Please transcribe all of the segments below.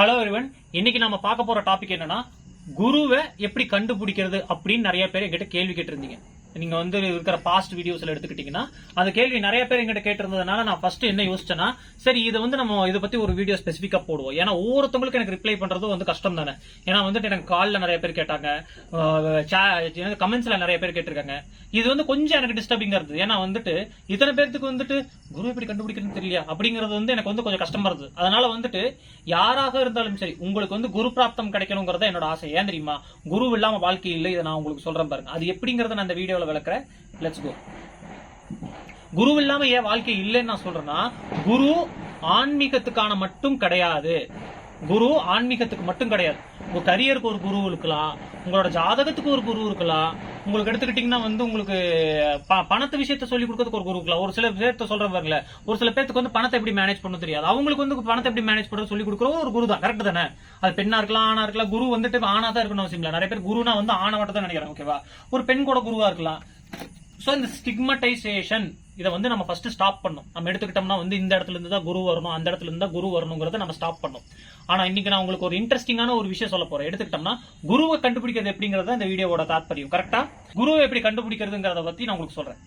Hello everyone இன்னைக்கு நம்ம பார்க்க போற டாபிக் என்னன்னா குருவை எப்படி கண்டுபிடிக்கிறது அப்படின்னு நிறைய பேர் என்கிட்ட கேள்வி கேட்டிருந்தீங்க. நீங்க வந்து இருக்கிற பாஸ்ட் வீடியோஸ்ல எடுத்துக்கிட்டீங்கன்னா அந்த கேள்வி நிறைய பேர் எங்கிட்ட கேட்டிருந்ததுனால நான் ஃபர்ஸ்ட் என்ன யோசிச்சேன்னா சரி இதை வந்து நம்ம இதை பத்தி ஒரு வீடியோ ஸ்பெசிஃபிக்கா போடுவோம். ஏன்னா ஒவ்வொருத்தவங்களுக்கு எனக்கு ரிப்ளை பண்றது வந்து கஷ்டம் தானே. ஏன்னா வந்துட்டு எனக்கு கால்ல நிறைய பேர் கேட்டாங்க. கமெண்ட்ஸ்ல நிறைய பேர் கேட்டிருக்காங்க. இது வந்து கொஞ்சம் எனக்கு டிஸ்டர்பிங்கா இருந்தது. ஏன்னா வந்துட்டு இத்தனை பேர்த்துக்கு வந்துட்டு குரு எப்படி கண்டுபிடிக்கணும்னு தெரியல அப்படிங்கிறது வந்து எனக்கு வந்து கொஞ்சம் கஷ்டமா இருந்தது. அதனால வந்துட்டு யாராக இருந்தாலும் சரி உங்களுக்கு வந்து குரு பிராப்தம் கிடைக்கணுங்கிறத என்னோட ஆசை. ஏன் தெரியுமா? குரு இல்லாம வாழ்க்கை இல்லை இதை நான் உங்களுக்கு சொல்றேன் பாருங்க. அது எப்படிங்கறத நான் வீடியோ வீடியோல விளக்குறேன் லெட்ஸ் கோ குரு இல்லாம ஏன் வாழ்க்கை இல்லைன்னு நான் சொல்றேன்னா குரு ஆன்மீகத்துக்கான மட்டும் கிடையாது. குரு ஆன்மீகத்துக்கு மட்டும் கிடையாது. உங்க கரியருக்கு ஒரு குரு இருக்கலாம் உங்களோட ஜாதகத்துக்கு ஒரு குரு இருக்கலாம் உங்களுக்கு எடுத்துக்கிட்டீங்கன்னா வந்து உங்களுக்கு ப- பணத்து விஷயத்த சொல்லி கொடுக்கறதுக்கு ஒரு குரு இருக்கலாம். ஒரு சில பேர்த்த சொல்ற ஒரு சில பேர்த்துக்கு வந்து பணத்தை எப்படி மேனேஜ் பண்ண தெரியாது. அவங்களுக்கு வந்து பணத்தை எப்படி மேனேஜ் பண்ண சொல்லி கொடுக்குற ஒரு குரு தான். கரெக்ட் தானே? அது பெண்ணா இருக்கலாம் ஆனா இருக்கலாம். குரு வந்துட்டு ஆணாக தான் இருக்கணும் அவசியம் இல்லை. நிறைய பேர் குருனா வந்து ஆணை மட்டும் தான் நினைக்கிறேன் ஓகேவா ஒரு பெண் கூட குருவா இருக்கலாம். ஸோ இந்த ஸ்டிக்மடைசேஷன் இதை வந்து நம்ம ஃபர்ஸ்ட் ஸ்டாப் பண்ணோம் நம்ம எடுத்துக்கிட்டோம்னா வந்து இந்த இடத்துல இருந்து தான் குரு வரணும் அந்த இடத்துல இருந்து தான் குரு வரணுங்கிறத நம்ம ஸ்டாப் பண்ணோம் ஆனா இன்னைக்கு நான் உங்களுக்கு ஒரு இன்ட்ரெஸ்டிங்கான ஒரு விஷயம் சொல்ல போறேன். எடுத்துக்கிட்டோம்னா குருவை கண்டுபிடிக்கிறது எப்படிங்கறத இந்த வீடியோவோட தாத்பரியம். கரெக்டா குருவை எப்படி கண்டுபிடிக்கிறதுங்கிறத பத்தி நான் உங்களுக்கு சொல்றேன்.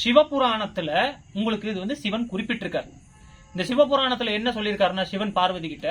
சிவபுராணத்துல உங்களுக்கு இது வந்து சிவன் குறிப்பிட்டிருக்காரு. இந்த சிவபுராணத்துல என்ன சொல்லியிருக்காருன்னா சிவன் பார்வதி கிட்ட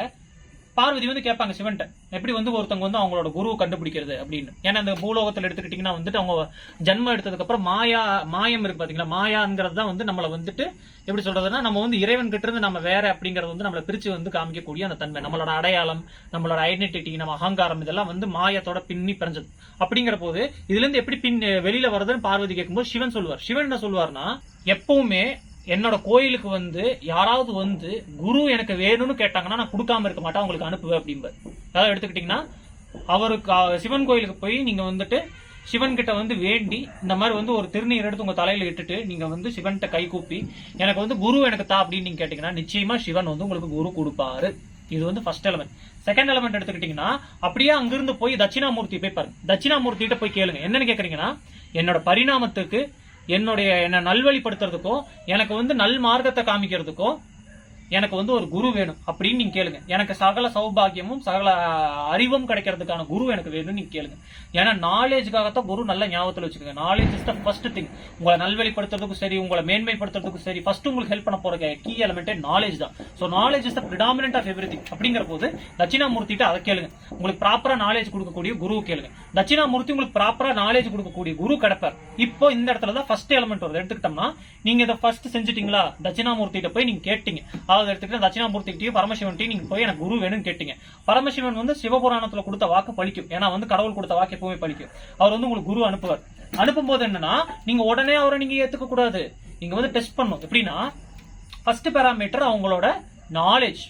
பார்வதி வந்து கேட்பாங்க சிவன்ட்ட எப்படி வந்து ஒருத்தவங்க வந்து அவங்களோட குருவை கண்டுபிடிக்கிறது? அப்படின்னு. ஏன்னா அந்த பூலோகத்தில் எடுத்துக்கிட்டீங்கன்னா வந்துட்டு அவங்க ஜென்மம் எடுத்ததுக்கு அப்புறம் மாயா மாயம் இருக்கு பாத்தீங்களா? மாயாங்கிறது தான் வந்து நம்மளை வந்துட்டு எப்படி சொல்றதுன்னா நம்ம வந்து இறைவன் கிட்ட இருந்து நம்ம வேற அப்படிங்கறது வந்து நம்மளை பிரிச்சு வந்து காமிக்கக்கூடிய அந்த தன்மை. நம்மளோட அடையாளம் நம்மளோட ஐடென்டிட்டி நம்ம அகங்காரம் இதெல்லாம் வந்து மாயத்தோட பின்னி பிறஞ்சது அப்படிங்கிற போது இதுல இருந்து எப்படி பின் வெளியில வருதுன்னு பார்வதி கேட்கும்போது சிவன் சொல்லுவார். சிவன் என்ன சொல்லுவார்னா எப்பவுமே என்னோட கோயிலுக்கு வந்து யாராவது வந்து குரு எனக்கு வேணும்னு கேட்டாங்கன்னா நான் கொடுக்காம இருக்க மாட்டேன் அவங்களுக்கு அனுப்புவேன் அப்படிம்பார். அதாவது எடுத்துக்கிட்டீங்கன்னா அவருக்கு சிவன் கோயிலுக்கு போய் நீங்க வந்துட்டு சிவன் கிட்ட வந்து வேண்டி இந்த மாதிரி வந்து ஒரு திருநீர் எடுத்து உங்க தலையில இட்டுட்டு நீங்க வந்து சிவன்கிட்ட கை கூப்பி எனக்கு வந்து குரு எனக்கு தா அப்படின்னு நீங்க கேட்டீங்கன்னா நிச்சயமா சிவன் வந்து உங்களுக்கு குரு கொடுப்பாரு. இது வந்து ஃபர்ஸ்ட் எலமெண்ட் செகண்ட் எலமெண்ட் எடுத்துக்கிட்டீங்கன்னா அப்படியே அங்கிருந்து போய் தட்சிணாமூர்த்தி போய் பாருங்க. தட்சிணாமூர்த்திகிட்ட போய் கேளுங்க. என்னன்னு கேக்குறீங்கன்னா என்னோட பரிணாமத்துக்கு என்னுடைய என்ன நல்வழிப்படுத்துறதுக்கும் எனக்கு வந்து நல் மார்க்கத்தை காமிக்கிறதுக்கும் எனக்கு வந்து ஒரு குரு வேணும் அப்படின்னு நீங்க கேளுங்க. எனக்கு சகல சௌபாகியமும் சகல அறிவும் கிடைக்கிறதுக்கான குரு எனக்கு வேணும்னு நீங்க கேளுங்க. ஏன்னா நாலேஜுக்காகத்தான் குரு நல்ல ஞாபகத்துல வச்சுக்கோங்க. Knowledge is the first thing உங்களை நல்வழிப்படுத்துறதுக்கும் சரி உங்களை மேன்மைப்படுத்துறதுக்கும் சரி ஃபர்ஸ்ட் உங்களுக்கு ஹெல்ப் பண்ண போற கீ எலமெண்டே நாலேஜ் தான். So knowledge is the predominant of everything அப்படிங்கிற போது தட்சிணாமூர்த்திட்ட அதை கேளுங்க. உங்களுக்கு ப்ராப்பரா நாலேஜ் கொடுக்கக்கூடிய குரு கேளுங்க. தட்சிணாமூர்த்தி உங்களுக்கு ப்ராப்பரா நாலேஜ் கொடுக்கக்கூடிய குரு கிடப்பார். இப்போ இந்த இடத்துல தான் ஃபர்ஸ்ட் எலமெண்ட் வருது. எடுத்துக்கிட்டோம்னா நீங்க இதை ஃபர்ஸ்ட் செஞ்சுட்டீங்களா? தட்சிணாமூர்த்திட்ட போய் நீங்க கேட்டீங்க. அதாவது எடுத்துக்கிட்டு தட்சிணாமூர்த்திகிட்டையும் பரமசிவன்ட்டையும் நீங்க போய் எனக்கு குரு வேணும்னு கேட்டீங்க. பரமசிவன் வந்து சிவபுராணத்துல கொடுத்த வாக்கு பழிக்கும். ஏன்னா வந்து கடவுள் கொடுத்த வாக்கு எப்பவுமே பழிக்கும். அவர் வந்து உங்களுக்கு குரு அனுப்புவார். அனுப்பும் போது என்னன்னா நீங்க உடனே அவரை நீங்க ஏத்துக்க கூடாது. நீங்க வந்து டெஸ்ட் பண்ணும் எப்படின்னா ஃபர்ஸ்ட் பேராமீட்டர் அவங்களோட நாலேஜ்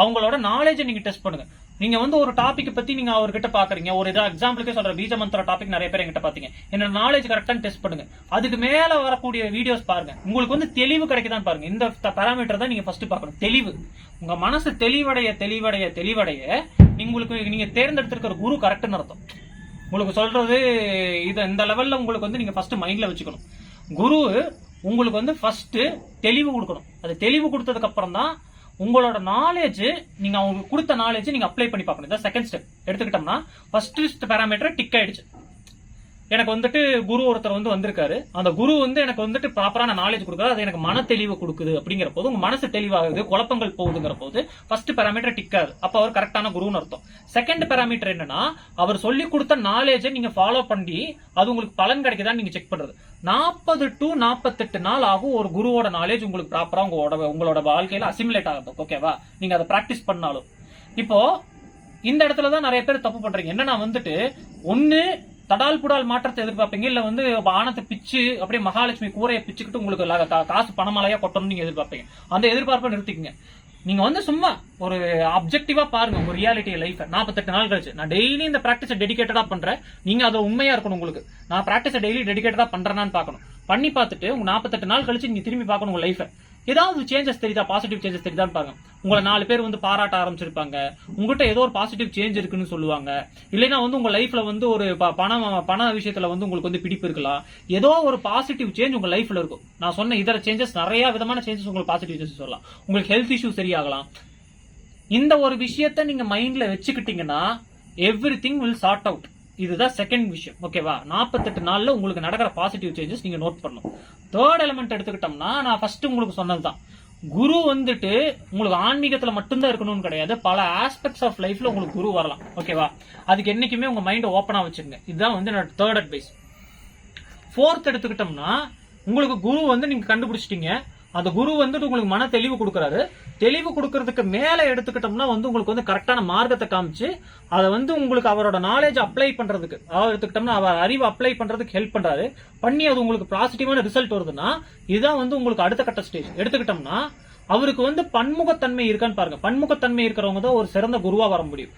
அவங்களோட நாலேஜை நீங்க டெஸ்ட் பண்ணுங்க. நீங்க வந்து ஒரு டாபிக் பத்தி நீங்க அவர்கிட்ட பாக்குறீங்க. ஒரு இதா எக்ஸாம்பிளுக்கே சொல்ற பீஜ மந்திர டாபிக் நிறைய பேர் என்கிட்ட பாத்தீங்க. என்னோட நாலேஜ் கரெக்டா டெஸ்ட் பண்ணுங்க. அதுக்கு மேல வரக்கூடிய வீடியோஸ் பாருங்க. உங்களுக்கு வந்து தெளிவு கிடைக்குதான்னு பாருங்க. இந்த பேராமீட்டர் தான் நீங்க ஃபர்ஸ்ட் பார்க்கணும். தெளிவு. உங்க மனசு தெளிவடைய தெளிவடைய தெளிவடைய உங்களுக்கு நீங்க தேர்ந்தெடுத்திருக்கிற குரு கரெக்ட்னு அர்த்தம். உங்களுக்கு சொல்றது இது இந்த லெவல்ல உங்களுக்கு வந்து நீங்க ஃபர்ஸ்ட் மைண்ட்ல வச்சுக்கணும். குரு உங்களுக்கு வந்து ஃபர்ஸ்ட் தெளிவு கொடுக்கணும். அது தெளிவு கொடுத்ததுக்கு அப்புறம் தான் உங்களோட நாலேஜ் நீங்க அவங்களுக்கு கொடுத்த நாலேஜ் நீங்க அப்ளை பண்ணி பார்க்கணும். இதான் செகண்ட் ஸ்டெப் எடுத்துக்கிட்டோம்னா ஃபர்ஸ்ட் பேராமீட்டர் டிக் ஆயிடுச்சு. எனக்கு வந்துட்டு குரு ஒருத்தர் வந்து வந்திருக்காரு. அந்த குரு வந்து எனக்கு வந்துட்டு ப்ராப்பரான நாலேஜ் கொடுக்காது அது எனக்கு மன தெளிவு கொடுக்குது அப்படிங்கிற போது உங்க மனசு தெளிவாகுது குழப்பங்கள் போகுதுங்கிற போது ஃபர்ஸ்ட் பேராமீட்டர் டிக்காது அப்ப அவர் கரெக்டான குருன்னு அர்த்தம். செகண்ட் பேராமீட்டர் என்னன்னா அவர் சொல்லி கொடுத்த நாலேஜை நீங்க ஃபாலோ பண்ணி அது உங்களுக்கு பலன் கிடைக்குதான்னு நீங்க செக் பண்றது. நாற்பது டு நாற்பத்தெட்டு நாள் ஆகும் ஒரு குருவோட நாலேஜ் உங்களுக்கு ப்ராப்பரா உங்களோட உங்களோட வாழ்க்கையில அசிமுலேட் ஆகுது ஓகேவா நீங்க அதை பிராக்டிஸ் பண்ணாலும். இப்போ இந்த இடத்துல தான் நிறைய பேர் தப்பு பண்றீங்க. என்னன்னா வந்துட்டு ஒன்னு தடால் புடால் மாற்றத்தை எதிர்பார்ப்பீங்க? இல்ல வந்து வானத்தை பிச்சு அப்படியே மகாலட்சுமி கூரையை பிச்சுக்கிட்டு உங்களுக்கு காசு பணமலையா கொட்டணும்னு நீங்க எதிர்பார்ப்பீங்க. அந்த எதிர்பார்ப்பை நிறுத்திக்கங்க. நீங்க வந்து சும்மா ஒரு அப்ஜெக்டிவா பாருங்க உங்க ரியாலிட்டி லைஃப் நாற்பத்தெட்டு நாள் கழிச்சு. நான் டெய்லி இந்த பிராக்டிஸை டெடிகேட்டடா பண்றேன். நீங்க அதை உண்மையா இருக்கணும் உங்களுக்கு. நான் பிராக்டிஸை டெய்லி டெடிகேட்டடா பண்றேன்னு பார்க்கணும். பண்ணி பார்த்துட்டு உங்க நாற்பத்தெட்டு நாள் கழிச்சு நீங்க திரும்பி பார்க்கணும் உங்க லைஃபை ஏதாவது சேஞ்சஸ் தெரியுதா? பாசிட்டிவ் சேஞ்சஸ் தெரியுதான்னு பாருங்க. உங்களை நாலு பேர் வந்து பாராட்ட ஆரம்பிச்சிருப்பாங்க. உங்ககிட்ட ஏதோ ஒரு பாசிட்டிவ் சேஞ்ச் இருக்குன்னு சொல்லுவாங்க. இல்லைன்னா வந்து உங்க லைஃப்ல வந்து ஒரு ப- பணம் பண விஷயத்துல வந்து உங்களுக்கு வந்து பிடிப்பு இருக்கலாம். ஏதோ ஒரு பாசிட்டிவ் சேஞ்ச் உங்க லைஃப்ல இருக்கும். நான் சொன்ன இதர சேஞ்சஸ் நிறைய விதமான சேஞ்சஸ் உங்களுக்கு பாசிட்டிவ் சேஞ்சஸ் சொல்லலாம். உங்களுக்கு ஹெல்த் இஷ்யூ சரியாகலாம். இந்த ஒரு விஷயத்த நீங்க மைண்ட்ல வச்சுக்கிட்டீங்கன்னா everything will sort out இதுதான் செகண்ட் விஷயம். ஓகேவா நாற்பத்தெட்டு நாளில் உங்களுக்கு நடக்கிற பாசிட்டிவ் சேஞ்சஸ் நீங்க நோட் பண்ணணும். தேர்ட் எலிமெண்ட் எடுத்துக்கிட்டோம்னா நான் ஃபர்ஸ்ட் உங்களுக்கு சொன்னதுதான். குரு வந்துட்டு உங்களுக்கு ஆன்மீகத்தில் மட்டும்தான் இருக்கணும்னு கிடையாது. பல ஆஸ்பெக்ட்ஸ் ஆஃப் லைஃப்ல உங்களுக்கு குரு வரலாம். ஓகேவா அதுக்கு என்னைக்குமே உங்க மைண்ட் ஓப்பனாக வச்சுருங்க. இதுதான் வந்து என்னோட தேர்ட் அட்வைஸ் ஃபோர்த் எடுத்துக்கிட்டோம்னா உங்களுக்கு குரு வந்து நீங்க கண்டுபிடிச்சிட்டீங்க. அந்த குரு வந்துட்டு உங்களுக்கு மன தெளிவு கொடுக்குறாரு. தெளிவு கொடுக்கறதுக்கு மேல எடுத்துக்கிட்டோம்னா வந்து உங்களுக்கு வந்து கரெக்டான மார்க்கத்தை காமிச்சு அதை வந்து உங்களுக்கு அவரோட நாலேஜ் அப்ளை பண்றதுக்கு அவர் எடுத்துக்கிட்டோம்னா அவர் அறிவு அப்ளை பண்றதுக்கு ஹெல்ப் பண்றாரு. பண்ணி அது உங்களுக்கு பாசிட்டிவான ரிசல்ட் வருதுன்னா இதுதான் வந்து உங்களுக்கு அடுத்த கட்ட ஸ்டேஜ் எடுத்துக்கிட்டோம்னா அவருக்கு வந்து பன்முகத்தன்மை இருக்கான்னு பாருங்க. பன்முகத்தன்மை இருக்கிறவங்க தான் ஒரு சிறந்த குருவா வர முடியும்.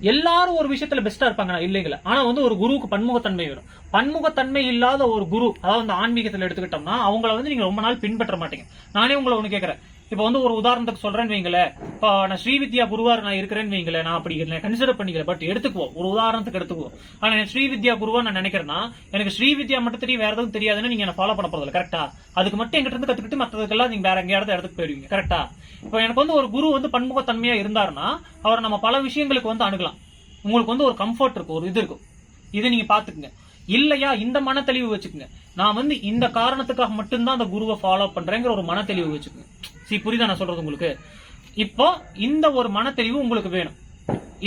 எல்லாரும் ஒரு விஷயத்துல பெஸ்டா இருப்பாங்க இல்லைங்களா இல்லைங்கள. ஆனா வந்து ஒரு குருவுக்கு பன்முகத்தன்மை வரும் பன்முகத்தன்மை இல்லாத ஒரு குரு அதாவது ஆன்மீகத்துல எடுத்துக்கிட்டோம்னா அவங்கள வந்து நீங்க ரொம்ப நாள் பின்பற்ற மாட்டீங்க. நானே உங்களை ஒண்ணு கேட்கறேன் இப்போ வந்து ஒரு உதாரணத்துக்கு சொல்றேன்னு வைங்களேன். இப்போ நான் ஸ்ரீவித்யா குருவார் நான் இருக்கிறேன்னு வைங்களேன். நான் அப்படி நான் கன்சிடர் பண்ணிக்கல. பட் எடுத்துக்குவோம். ஒரு உதாரணத்துக்கு எடுத்துக்குவோம். ஆனா நான் ஸ்ரீவித்யா குருவா நான் நினைக்கிறேன்னா எனக்கு ஸ்ரீவித்யா மட்டும் தெரியும் வேற எதுவும் தெரியாதுன்னு நீங்க ஃபாலோ பண்ண போறதில்ல கரெக்டா அதுக்கு மட்டும் எங்கிட்ட இருந்து கத்துக்கிட்டு மத்ததுக்கெல்லாம் நீங்க வேற எங்கேயாவது இடத்துக்கு போயிருவீங்க கரெக்டா இப்போ எனக்கு வந்து ஒரு குரு வந்து பன்முகத்தன்மையா இருந்தாருன்னா அவர் நம்ம பல விஷயங்களுக்கு வந்து அணுகலாம். உங்களுக்கு வந்து ஒரு கம்ஃபர்ட் இருக்கும் ஒரு இது இருக்கும். இதை நீங்க பாத்துக்குங்க. இல்லையா இந்த மனத்தெளிவு வச்சுக்கோங்க. நான் வந்து இந்த காரணத்துக்காக மட்டும்தான் அந்த குருவை ஃபாலோ பண்றேங்கிற ஒரு மனத்தெளிவு வச்சுக்கோங்க. சி புரியுதா நான் சொல்றது உங்களுக்கு? இப்போ இந்த ஒரு மனத்தெளிவு உங்களுக்கு வேணும்.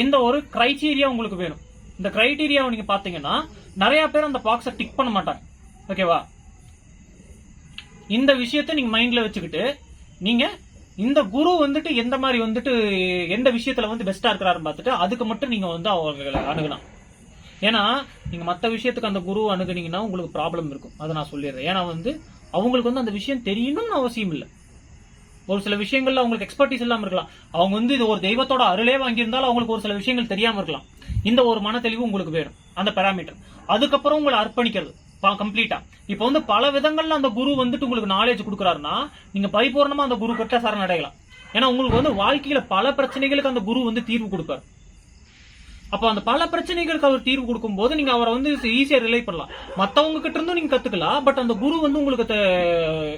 இந்த ஒரு கிரைட்டீரியா உங்களுக்கு வேணும். இந்த கிரைட்டீரியாவை நீங்க பாத்தீங்கன்னா நிறைய பேர் அந்த பாக்ஸை டிக் பண்ண மாட்டாங்க. ஓகேவா இந்த விஷயத்தை நீங்க மைண்ட்ல வச்சுக்கிட்டு நீங்க இந்த குரு வந்துட்டு எந்த மாதிரி வந்துட்டு எந்த விஷயத்துல வந்து பெஸ்டா இருக்கிறாருன்னு பார்த்துட்டு அதுக்கு மட்டும் நீங்க வந்து அவங்களை அணுகலாம். ஏன்னா நீங்க மத்த விஷயத்துக்கு அந்த குரு அணுகுனீங்கன்னா உங்களுக்கு ப்ராப்ளம் இருக்கும். அதை நான் சொல்லிடுறேன். ஏன்னா வந்து அவங்களுக்கு வந்து அந்த விஷயம் தெரியணும்னு அவசியம் இல்லை. ஒரு சில விஷயங்கள்ல அவங்களுக்கு எக்ஸ்பர்டீஸ் இல்லாம இருக்கலாம். அவங்க வந்து இது ஒரு தெய்வத்தோட அருளே வாங்கியிருந்தாலும் அவங்களுக்கு ஒரு சில விஷயங்கள் தெரியாம இருக்கலாம். இந்த ஒரு மன தெளிவு உங்களுக்கு வேணும். அந்த பேராமீட்டர் அதுக்கப்புறம் உங்களை அர்ப்பணிக்கிறது. கம்ப்ளீட்டா இப்போ வந்து பல விதங்கள்ல அந்த குரு வந்துட்டு உங்களுக்கு நாலேஜ் கொடுக்குறாருன்னா நீங்க பரிபூர்ணமா அந்த குரு கிட்ட சரணடையலாம் ஏன்னா உங்களுக்கு வந்து வாழ்க்கையில பல பிரச்சனைகளுக்கு அந்த குரு வந்து தீர்வு கொடுப்பாரு. அப்போ அந்த பல பிரச்சனைகளுக்கு அவர் தீர்வு கொடுக்கும் போது நீங்க அவரை வந்து ஈஸியா ரிலே பண்ணலாம். மத்தவங்க கிட்ட இருந்தும் நீங்க கத்துக்கலாம். பட் அந்த குரு வந்து உங்களுக்கு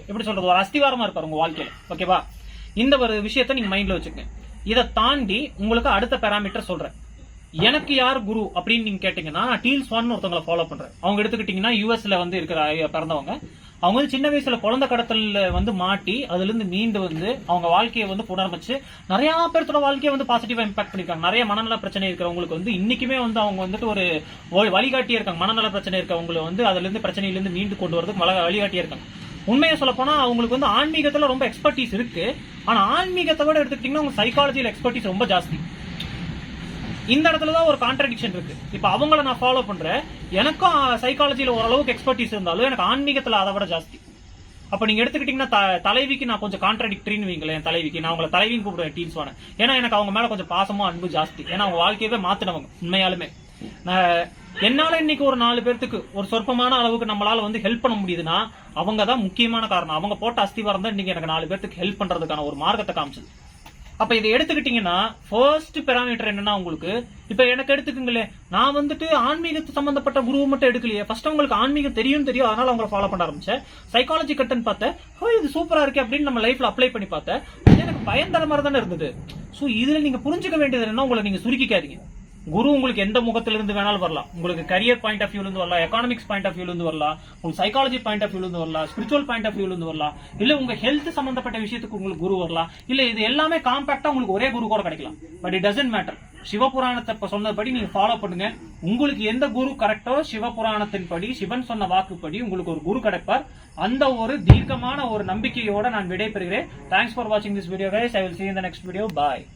எப்படி சொல்றது ஒரு அஸ்திவாரமா இருப்பாரு உங்க வாழ்க்கையில. ஓகேவா இந்த ஒரு விஷயத்த நீங்க மைண்ட்ல வச்சுக்கங்க. இதை தாண்டி உங்களுக்கு அடுத்த பேராமீட்டர் சொல்றேன். எனக்கு யார் குரு அப்படின்னு நீங்க கேட்டீங்கன்னா நான் டீல்ஸ் ஒன் ஒருத்தவங்களை ஃபாலோ பண்றேன். அவங்க எடுத்துக்கிட்டீங்கன்னா யூஎஸ்ல வந்து இருக்கிற பிறந்தவங்க. அவங்க வந்து சின்ன வயசுல குழந்தை கடத்தல்ல வந்து மாட்டி அதுல இருந்து மீண்டு வந்து அவங்க வாழ்க்கையை வந்து புனரமைச்சு நிறைய பேர்த்தோட வாழ்க்கையை வந்து பாசிட்டிவா இம்பாக்ட் பண்ணிருக்காங்க. நிறைய மனநல பிரச்சனை இருக்கிறவங்களுக்கு வந்து இன்னைக்குமே வந்து அவங்க வந்துட்டு ஒரு வழி- இருக்காங்க. மனநல பிரச்சனை இருக்கவங்களை வந்து அதுல இருந்து பிரச்சனையில இருந்து மீண்டு கொண்டு வரதுக்கு வழ- வழிகாட்டியா இருக்காங்க. உண்மையை சொல்ல போனா அவங்களுக்கு வந்து ஆன்மீகத்துல ரொம்ப எக்ஸ்பர்டீஸ் இருக்கு. ஆனா ஆன்மீகத்தை விட எடுத்துக்கிட்டீங்கன்னா அவங்க சைக்காலஜியில் எக்ஸ்பர்டீஸ் ரொம்ப ஜாஸ்தி. இந்த இடத்துல தான் ஒரு கான்ட்ரடிக்ஷன் இருக்கு. இப்போ அவங்கள நான் ஃபாலோ பண்றேன். எனக்கும் சைக்காலஜியில் ஓரளவுக்கு எக்ஸ்பர்டீஸ் இருந்தாலும் எனக்கு ஆன்மீகத்துல அதை விட ஜாஸ்தி. அப்ப நீங்க எடுத்துக்கிட்டீங்கன்னா த- தலைவிக்கு நான் கொஞ்சம் கான்ட்ரடிக்டரின்னு வைங்களேன் தலைவிக்கு. நான் உங்களை தலைவின்னு கூப்பிடுவேன் டீம்ஸ் வாங்க ஏன்னா எனக்கு அவங்க மேல கொஞ்சம் பாசமும் அன்பு ஜாஸ்தி. ஏன்னா அவங்க வாழ்க்கையவே மாத்தினவங்க உண்மையாலுமே. என்னால் என்னால இன்னைக்கு ஒரு நாலு பேர்த்துக்கு ஒரு சொற்பமான அளவுக்கு நம்மளால வந்து ஹெல்ப் பண்ண முடியுதுன்னா அவங்க தான் முக்கியமான காரணம். அவங்க போட்ட அஸ்திவாரம் தான் இன்னைக்கு எனக்கு நாலு பேர்த்துக்கு ஹெல்ப் பண்றதுக்கான ஒரு மார்க்கத்தை காமிச்சது. அப்ப இதை எடுத்துக்கிட்டீங்கன்னா ஃபர்ஸ்ட் பெராமீட்டர் என்னன்னா உங்களுக்கு இப்ப எனக்கு எடுத்துக்குங்களே நான் வந்துட்டு ஆன்மீகத்து சம்பந்தப்பட்ட குருவை மட்டும் எடுக்கலையே. ஃபர்ஸ்ட் உங்களுக்கு ஆன்மீகம் தெரியும் தெரியும் அதனால அவங்களை ஃபாலோ பண்ண ஆரம்பிச்சேன். சைக்காலஜி கட்டுன்னு பார்த்தேன். ஓ இது சூப்பரா இருக்கே அப்படின்னு நம்ம லைஃப்ல அப்ளை பண்ணி பார்த்தேன். எனக்கு பயன் தர மாதிரி தானே இருந்தது. ஸோ இதுல நீங்க புரிஞ்சுக்க வேண்டியது என்ன உங்களை நீங்க சுருக்கிக்காதீங்க. குரு உங்களுக்கு எந்த முகத்திலிருந்து வேணாலும் வரலாம். உங்களுக்கு கரியர் பாயிண்ட் ஆஃப் வியூல இருந்து வரலாம் எக்கானமிக்ஸ் பாயிண்ட் ஆஃப் வியூல இருந்து வரலாம் உங்களுக்கு சைக்காலஜி பாயிண்ட் ஆஃப் வியூல இருந்து வரலாம் ஸ்பிரிச்சுவல் பாயிண்ட் ஆஃப் வியூல இருந்து வரலாம் இல்ல உங்க ஹெல்த் சம்பந்தப்பட்ட விஷயத்துக்கு உங்களுக்கு குரு வரலாம் இல்ல இது எல்லாமே காம்பாக்டா உங்களுக்கு ஒரே குரு கூட கிடைக்கலாம். பட் இட் டசன்ட் மேட்டர் சிவபுராணத்தை இப்போ சொன்னபடி நீங்க ஃபாலோ பண்ணுங்க. உங்களுக்கு எந்த குரு கரெக்டோ சிவபுராணத்தின் படி சிவன் சொன்ன வாக்குப்படி உங்களுக்கு ஒரு குரு கிடைப்பார். அந்த ஒரு தீர்க்கமான ஒரு நம்பிக்கையோட நான் விடைபெறுகிறேன். தேங்க்ஸ் ஃபார் வாட்சிங் this video guys I will see you in the next